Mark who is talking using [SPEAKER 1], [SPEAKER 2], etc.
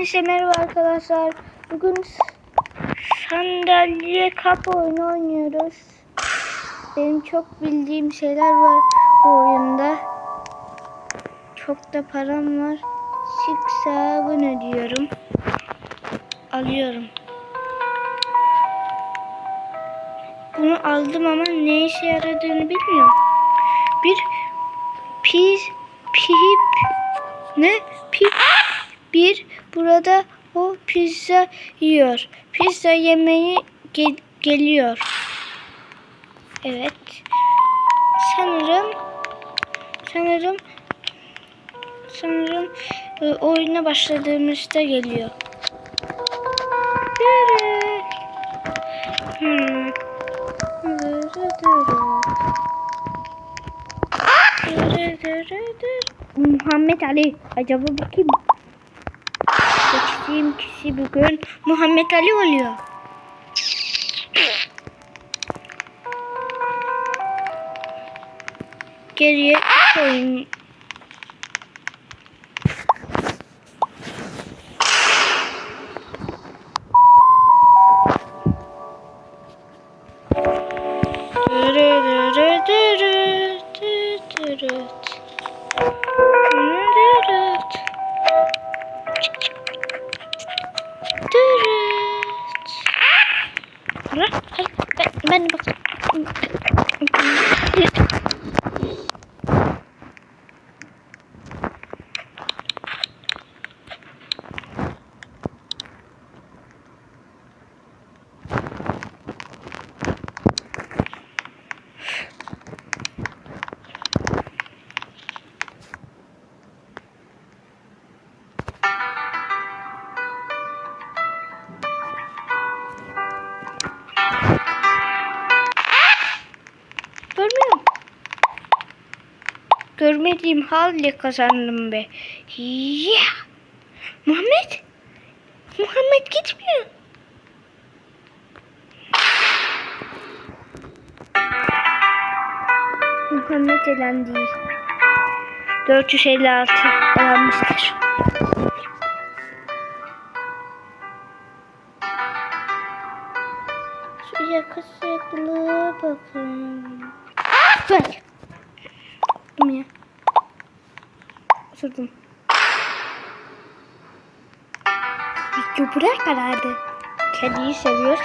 [SPEAKER 1] Hepinize merhaba arkadaşlar. Bugün sandalye kap oyunu oynuyoruz. Benim çok bildiğim şeyler var bu oyunda. Çok da param var. Çıksa bunu diyorum. Alıyorum. Bunu aldım ama ne işe yaradığını bilmiyorum. Bir pis pip ne pip bir burada o pizza yiyor. Pizza yemeği ge- geliyor. Evet. Sanırım sanırım sanırım e, oyuna başladığımızda geliyor. Hmm. Muhammed Ali. Acaba bu kim? Seçtiğim kişi bugün Muhammed Ali oluyor. Geriye koyun. Ben, ben bak. Görmediğim halde kazandım be. Yeah. Muhammed. Muhammed gitmiyor. Muhammed elendi. 456 elenmiştir. Şu yakışıklı bakın. Ver. Oturdum. Video buraya kadardı. Kediyi seviyorsun.